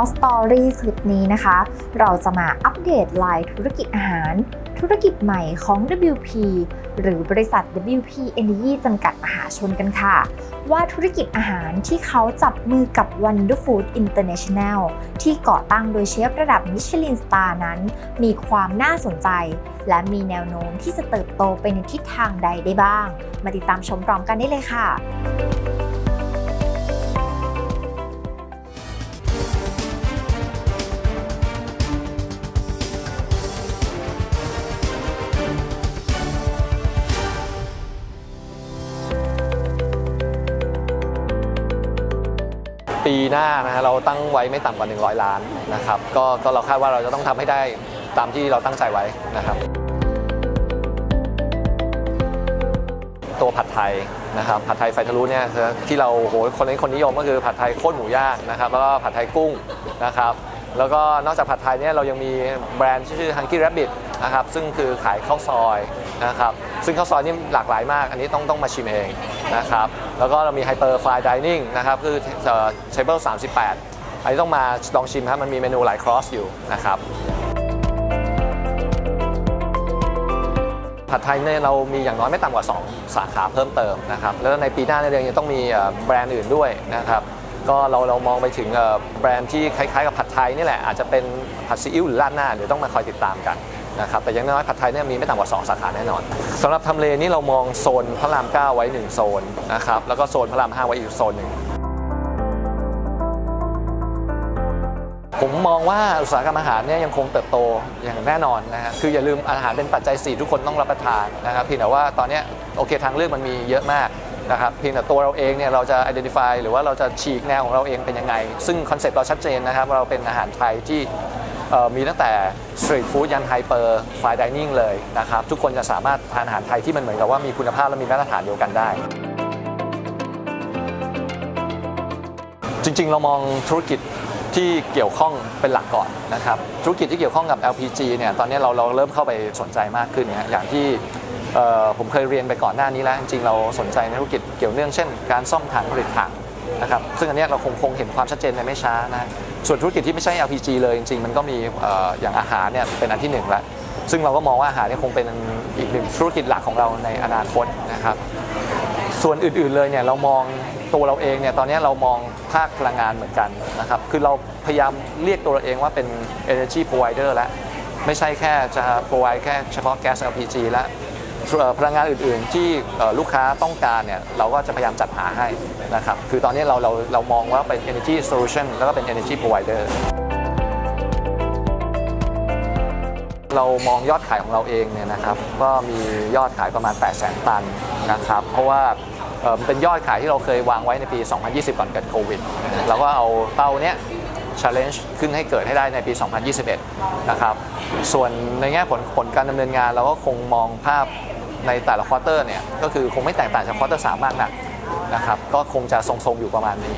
Hot Story คลิปนี้นะคะ เราจะมาอัปเดตลน์ธุรกิจอาหาร ธุรกิจใหม่ของ WP หรือบริษัท WP Energy จำกัดมหาชนกันค่ะ ว่าธุรกิจอาหารที่เขาจับมือกับ Wonder Food International ที่ก่อตั้งโดยเชฟระดับมิชลินสตาร์นั้น มีความน่าสนใจ และมีแนวโน้มที่จะเติบโตไปในทิศทางใดได้บ้าง มาติดตามชมพร้อมกันได้เลยค่ะ ปีหน้านะฮะเราตั้งไว้ไม่ต่ำกว่า 100 ล้านนะครับก็ก็เราคาดว่าเราจะต้องทำให้ได้ตามที่เราตั้งใจไว้นะครับ ตัวผัดไทยนะครับผัดไทยไฟทะลุเนี่ยคือที่เราโหคนนี้คนนิยมก็คือผัดไทยโคตรหมูย่างนะครับแล้วก็ผัดไทยกุ้งนะครับแล้วก็นอกจากผัดไทยเนี่ยเรายังมีแบรนด์ชื่อ Hunky Rabbit นะครับซึ่งคือขายข้าวซอยนะครับ ซึ่งข้าวซอยนี่หลากหลายมาก อันนี้ต้องต้องมาชิมเองนะครับ แล้วก็เรามี Hyper Fine Dining นะครับคือเทเบิล38อันนี้ต้องมาลองชิมครับมันมีเมนูหลายครอสอยู่นะครับผัดไทยเนี่ยเรามีอย่างน้อยไม่ต่ำกว่า 2 สาขาเพิ่มเติมนะครับแล้วในปีหน้าเนี่ยเรายังต้องมีแบรนด์อื่นด้วยนะครับก็เราเรามองไปถึงแบรนด์ที่คล้ายๆ กับผัดไทยนี่แหละอาจจะเป็นผัดซีอิ๊วหรือราดหน้าเดี๋ยวต้องมาคอยติดตามกัน นะครับแต่ยังน้อยผัดไทยเนี่ยมีไม่ต่ำกว่า 2 สาขาแน่นอนสำหรับทำเลนี่เรามองโซนพระราม 9 ไว้ 1 โซนนะครับแล้วก็โซนพระราม 5 ไว้อีกโซนหนึ่งผมมองว่าอุตสาหกรรมอาหารเนี่ยยังคงเติบโตอย่างแน่นอนนะฮะคืออย่าลืมอาหารเป็นปัจจัย 4 ทุกคนต้องรับประทานนะครับเพียงแต่ว่าตอนนี้โอเคทางเลือกมันมีเยอะมากนะครับเพียงแต่ตัวเราเองเนี่ยเราจะ identify หรือว่าเราจะฉีกแนวของเราเองเป็นยังไง ซึ่งคอนเซ็ปต์เราชัดเจนนะครับเราเป็นอาหารไทยที่ มีตั้งแต่สตรีทฟู้ดยันไฮเปอร์ไฟดิเนิ่งเลยนะครับ ทุกคนจะสามารถทานอาหารไทยที่มันเหมือนกับว่ามีคุณภาพและมีมาตรฐานเดียวกันได้ จริงๆ เรามองธุรกิจที่เกี่ยวข้องเป็นหลักก่อนนะครับ ธุรกิจที่เกี่ยวข้องกับ LPG เนี่ยตอนนี้เราเราเริ่มเข้าไปสนใจมากขึ้นนะอย่างที่ผมเคยเรียนไปก่อนหน้านี้แล้ว จริงๆเราสนใจในธุรกิจเกี่ยวเนื่องเช่น การซ่อมถังผลิตถัง นะครับซึ่งอันนี้เราคงคงเห็นความชัดเจนในไม่ช้านะส่วนธุรกิจที่ไม่ใช่ LPG เลยจริงๆ มันก็มีออย่างอาหารเนี่ยเป็นอันที่หนึ่งล้วซึ่งเราก็มองว่าอาหารเนี่ยคงเป็นอีกหนึ่งธุรกิจหลักของเราในอนาคตนะครับส่วนอื่นๆเลยเนี่ยเรามองตัวเราเองเนี่ยตอนนี้เรามองภาคพลังงานเหมือนกันนะครับคือเราพยายามเรียกตัวเราเองว่าเป็น energy provider แล้วไม่ใช่แค่จะ provide แค่เฉพาะแก๊ส LPG แล้ว พลังงานอื่นๆ ที่ลูกค้าต้องการเนี่ยเราก็จะพยายามจัดหาให้นะครับคือตอนนี้เราเราเรามองว่าเป็น energy solution แล้วก็เป็น energy provider เรามองยอดขายของเราเองเนี่ยนะครับก็มียอดขายประมาณ 8 0 0 0 0 0 ตันนะครับเพราะว่าเอ่อเป็นยอดขายที่เราเคยวางไว้ในปี 2020 ก่อนเกิดโควิดเราก็เอาเป้าเนี้ย challenge ขึ้นให้เกิดให้ได้ในปี 2021 นะครับ ส่วนในแง่ผลผลการดำเนินงานเราก็คงมองภาพ ในแต่ละควอเตอร์เนี่ยก็คือคงไม่แตกต่างจากควอเตอร์สามมากนักนะครับก็คงจะทรงๆอยู่ประมาณนี้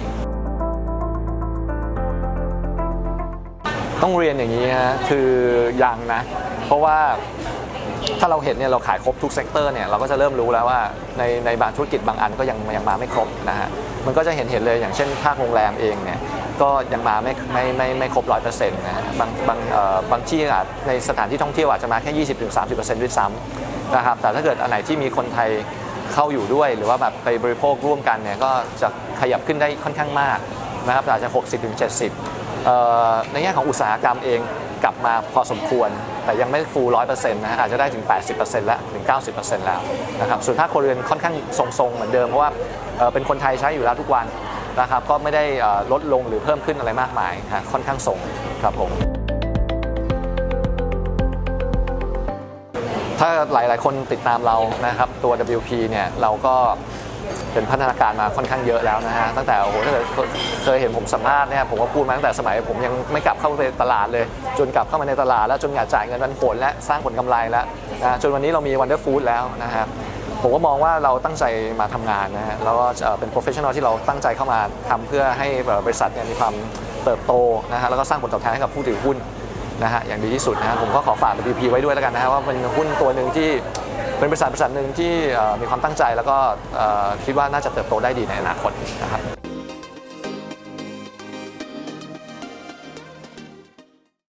ต้องเรียนอย่างนี้ฮะคือยังนะ เพราะว่าถ้าเราเห็นเนี่ยเราขายครบทุกเซกเตอร์เนี่ยเราก็จะเริ่มรู้แล้วว่าในในบางธุรกิจบางอันก็ยังยังมาไม่ครบนะฮะมันก็จะเห็นเห็นเลยอย่างเช่นภาคโรงแรมเองเนี่ยก็ยังมาไม่ไม่ไม่ไม่ครบร้อยเปอร์เซ็นต์นะฮะบางบางเอ่อบางที่อาจในสถานที่ท่องเที่ยวอาจจะมาแค่20-30%ด้วยซ้ำ นะครับแต่ถ้าเกิดอันไหนที่มีคนไทยเข้าอยู่ด้วย หรือว่าแบบไปบริโภคร่วมกันเนี่ยก็จะขยับขึ้นได้ค่อนข้างมากนะครับอาจจะ 60-70เอ่อในแง่ของอุตสาหกรรมเองกลับมาพอสมควร แต่ยังไม่ฟูลร้อยเปอร์เซ็นต์นะฮะอาจจะได้ถึง 80%แล้วถึง 90%แล้วนะครับส่วนภาคครัวเรือนค่อนข้างทรงๆ เหมือนเดิม เพราะว่าเป็นคนไทยใช้อยู่แล้วทุกวันนะครับก็ไม่ได้ลดลงหรือเพิ่มขึ้นอะไรมากมายค่อนข้างทรงครับผม ถ้าหลาย ๆ คนติดตามเรานะครับตัว WP เนี่ยเราก็เป็นพัฒนาการมาค่อนข้างเยอะแล้วนะฮะตั้งแต่โอ้โหถ้าเกิดเคยเห็นผมสัมภาษณ์เนี่ยผมก็พูดมาตั้งแต่สมัยผมยังไม่กลับเข้าไปตลาดเลย จนกลับเข้ามาในตลาดแล้วจนอยากจ่ายเงินปันผลและสร้างผลกำไรแล้วนะจนวันนี้เรามี Wonder Food แล้วนะครับผมก็มองว่าเราตั้งใจมาทำงานนะฮะแล้วก็เอ่อเป็น professional ที่เราตั้งใจเข้ามาทำเพื่อให้บริษัทเนี่ยมีความเติบโตนะฮะแล้วก็สร้างผลตอบแทนให้กับผู้ถือหุ้น นะฮะอย่างดีที่สุดนะฮะผมก็ขอฝาก BP ไว้ด้วยแล้วกันนะฮะว่าเป็นหุ้นตัวหนึ่งที่เป็นบริษัทบริษัทหนึ่งที่มีความตั้งใจแล้วก็คิดว่าน่าจะเติบโตได้ดีในอนาคตนะครับ